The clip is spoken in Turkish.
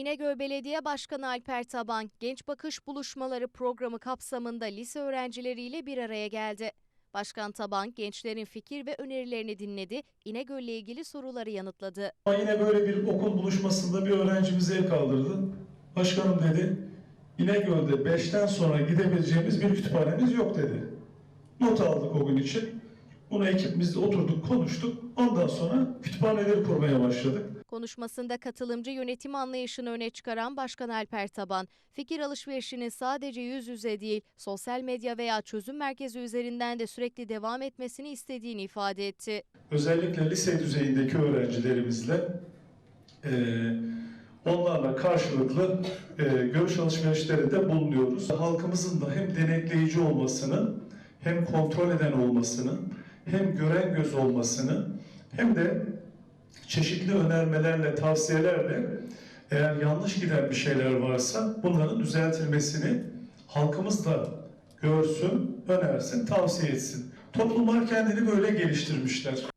İnegöl Belediye Başkanı Alper Taban, Genç Bakış Buluşmaları programı kapsamında lise öğrencileriyle bir araya geldi. Başkan Taban, gençlerin fikir ve önerilerini dinledi, İnegöl'le ilgili soruları yanıtladı. Yine böyle bir okul buluşmasında bir öğrencimiz el kaldırdı. Başkanım dedi, İnegöl'de 5'ten sonra gidebileceğimiz bir kütüphanemiz yok dedi. Not aldık o gün için. Bunu ekibimizle oturduk, konuştuk. Ondan sonra kütüphaneleri kurmaya başladık. Konuşmasında katılımcı yönetim anlayışını öne çıkaran Başkan Alper Taban, fikir alışverişinin sadece yüz yüze değil, sosyal medya veya çözüm merkezi üzerinden de sürekli devam etmesini istediğini ifade etti. Özellikle lise düzeyindeki öğrencilerimizle eee, onlarla karşılıklı eee, görüş alışverişlerinde bulunuyoruz. Halkımızın da hem denetleyici olmasını, hem kontrol eden olmasını, hem gören göz olmasını, hem de çeşitli önermelerle, tavsiyelerle eğer yanlış giden bir şeyler varsa bunların düzeltilmesini halkımız da görsün, önersin, tavsiye etsin. Toplumlar kendini böyle geliştirmişler.